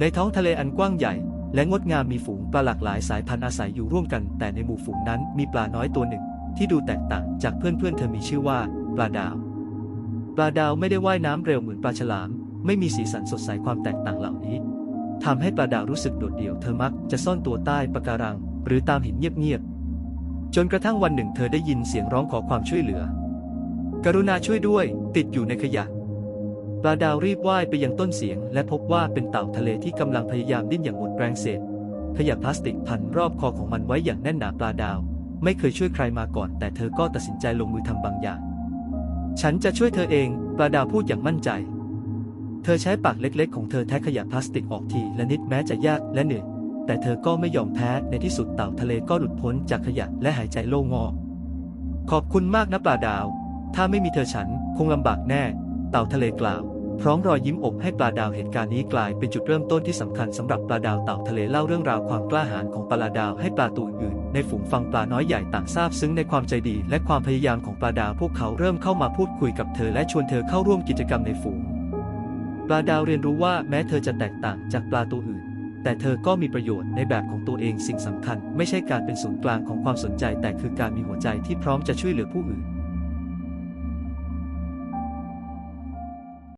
ในท้องทะเลอันกว้างใหญ่ และงดงามมีฝูงปลาหลากหลายสายพันธุ์อาศัยอยู่ร่วมกัน แต่ในหมู่ฝูงนั้นมีปลาน้อยตัวหนึ่ง ที่ดูแตกต่างจากเพื่อนๆเธอมีชื่อว่าปลาดาว ปลาดาวไม่ได้ว่ายน้ำเร็วเหมือนปลาฉลาม ไม่มีสีสันสดใสความแตกต่างเหล่านี้ทำให้ปลาดาวรู้สึกโดดเดี่ยวเธอมักจะซ่อนตัวใต้ปะการัง หรือตามหินเงียบๆจนกระทั่งวันหนึ่งเธอได้ยินเสียงร้องขอความช่วยเหลือ กรุณาช่วยด้วย ติดอยู่ในขยะ ปลาดาวรีบว่ายไปยังต้นเสียง และพบว่าเป็นเต่าทะเลที่กำลังพยายามดิ้นอย่างหมดแรงเศษขยะพลาสติกพันรอบคอของมันไว้อย่างแน่นหนาปลาดาว ไม่เคยช่วยใครมาก่อน แต่เธอก็ตัดสินใจลงมือทำบางอย่าง ฉันจะช่วยเธอเอง ปลาดาวพูดอย่างมั่นใจ เธอใช้ปากเล็กๆ ของเธอแทะขยะพลาสติกออกทีละนิดแม้จะยากและเหนื่อยแต่เธอก็ไม่ยอมแพ้ในที่สุดเต่าทะเลก็หลุดพ้นจากขยะและหายใจโล่งอกขอบคุณมากนะปลาดาว ถ้าไม่มีเธอฉันคงลำบากแน่ เต่าทะเลกล่าว พร้อมรอยยิ้มอบให้ปลาดาวเหตุการณ์นี้กลายเป็นจุดเริ่มต้นที่สำคัญสำหรับปลาดาวเต่าทะเลเล่าเรื่องราวความกล้าหาญของปลาดาวให้ปลาตัวอื่นในฝูงฟังปลาน้อยใหญ่ต่างซาบซึ้งในความใจดีและความพยายามของปลาดาวพวกเขาเริ่มเข้ามาพูดคุยกับเธอและชวนเธอเข้าร่วมกิจกรรมในฝูงปลาดาวเรียนรู้ว่าแม้เธอจะแตกต่างจากปลาตัวอื่น แต่เธอก็มีประโยชน์ในแบบของตัวเองสิ่งสำคัญ ไม่ใช่การเป็นศูนย์กลางของความสนใจ แต่คือการมีหัวใจที่พร้อมจะช่วยเหลือผู้อื่น